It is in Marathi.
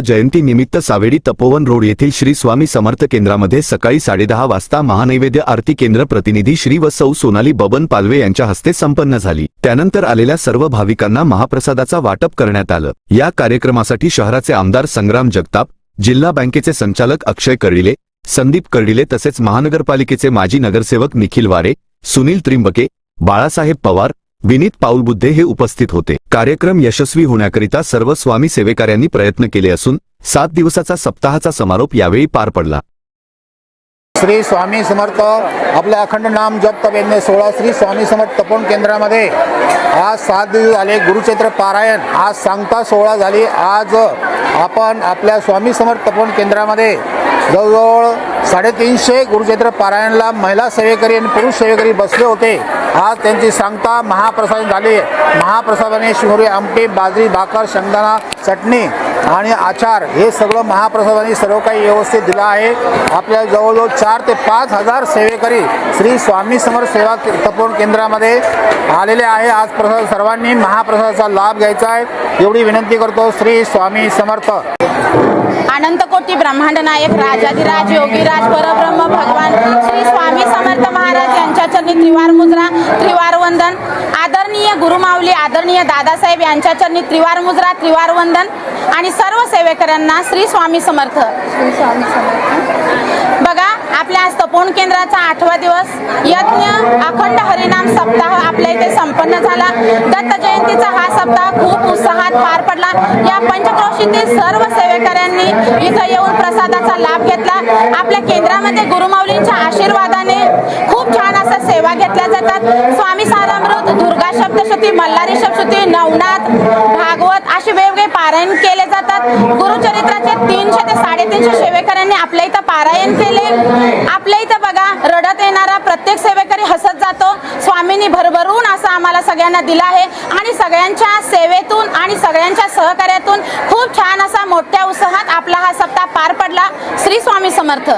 जयंती निमित्त सावेडी तपोवन रोड येथील श्री स्वामी समर्थ केंद्रामध्ये सकाळी साडेदहा वाजता महानैवेद्य आरती केंद्र प्रतिनिधी श्री व सौ सोनाली बबन पालवे यांच्या हस्ते संपन्न झाली. त्यानंतर आलेल्या सर्व भाविकांना महाप्रसादाचा वाटप करण्यात आलं. या कार्यक्रमासाठी शहराचे आमदार संग्राम जगताप जिल्हा बँकेचे संचालक अक्षय कर्डिले संदीप कर्डिले तसेच महानगरपालिकेचे माजी नगरसेवक निखिल वारे सुनील त्रिंबके बाळासाहेब पवार विनीत पाऊल बुद्धे हे उपस्थित होते. कार्यक्रम यशस्वी होण्याकरिता सर्व स्वामी सेवेकऱ्यांनी प्रयत्न केले असून सात दिवसाचा सप्ताहाचा समारोप यावेळी पार पडला. श्री स्वामी समर्थ आपल्या अखंड नाम जप तप यज्ञ सोळा श्री स्वामी समर्थ तपन केंद्रामध्ये आज सात दिवस झाले गुरुचैत्र पारायण. आज सांगता सोहळा झाली. आज आपण आपल्या स्वामी समर्थ तपन केंद्रामध्ये जवळजवळ साडेतीनशे गुरुक्षेत्र पारायणला महिला सेवेकरी आणि पुरुष सेवेकरी बसले होते. आज त्यांची सांगता महाप्रसाद झाली. महाप्रसादाने शिवरी आमटी बाजरी भाकर शेंगदाणा चटणी आणि आचार हे सगळं महाप्रसादाने सर्व काही व्यवस्थित दिलं आहे. आपल्या जवळजवळ चार ते पाच हजार सेवेकरी श्री स्वामी समर्थ सेवा तपोवन केंद्रामध्ये आलेले आहे. आज प्रसाद सर्वांनी महाप्रसादाचा लाभ घ्यायचा आहे. एवढी विनंती करतो श्री स्वामी समर्थ. अनंतकोटी ब्रह्मांड नायक राजाधिराज योगीराज परब्रह्म भगवान श्री स्वामी समर्थ महाराज यांच्या चरणी त्रिवार मुद्रा त्रिवार वंदन. आदरणीय गुरुमाऊली आदरणीय दादासाहेब यांच्या चरणी त्रिवार मुद्रा त्रिवार वंदन. आणि सर्व सेवेकऱ्यांना श्री स्वामी समर्थ. बघा आपल्या आज तपोवन केंद्राचा आठवा दिवस. यज्ञ अखंड हरिनाम सप्ताह आपल्या इथे संपन्न झाला. दत्त जयंतीचा हा सप्ताह खूप पार पडला. या पंचक्रोशीतील सर्व सेवेकऱ्यांनी इथं येऊन प्रसादाचा लाभ घेतला. आपल्या केंद्रामध्ये गुरुमाऊलींच्या आशीर्वादाने खूप छान असा सेवा घेतल्या जातात. स्वामी सारामृत दुर्गा सप्तशती मल्हारी सप्तशती नवनाथ भागवत असे वेगवेगळे पारायण केले जातात. गुरुचरित्राचे तीनशे ते साडेतीनशे सेवेकऱ्यांनी आपल्या इथं पारायण केले. आपल्या इथं बघा रडत येणारा प्रत्येक सेवेकरी हसत जातो. स्वामींनी भरभरून असं आम्हाला सगळ्यांना दिलं आहे. आणि सगळ्यांच्या सेवेतून आणि सगळ्यांच्या सहकार्यातून खूप छान असा मोठ्या उत्साहात आपला हा सप्ताह पार पडला. श्री स्वामी समर्थ.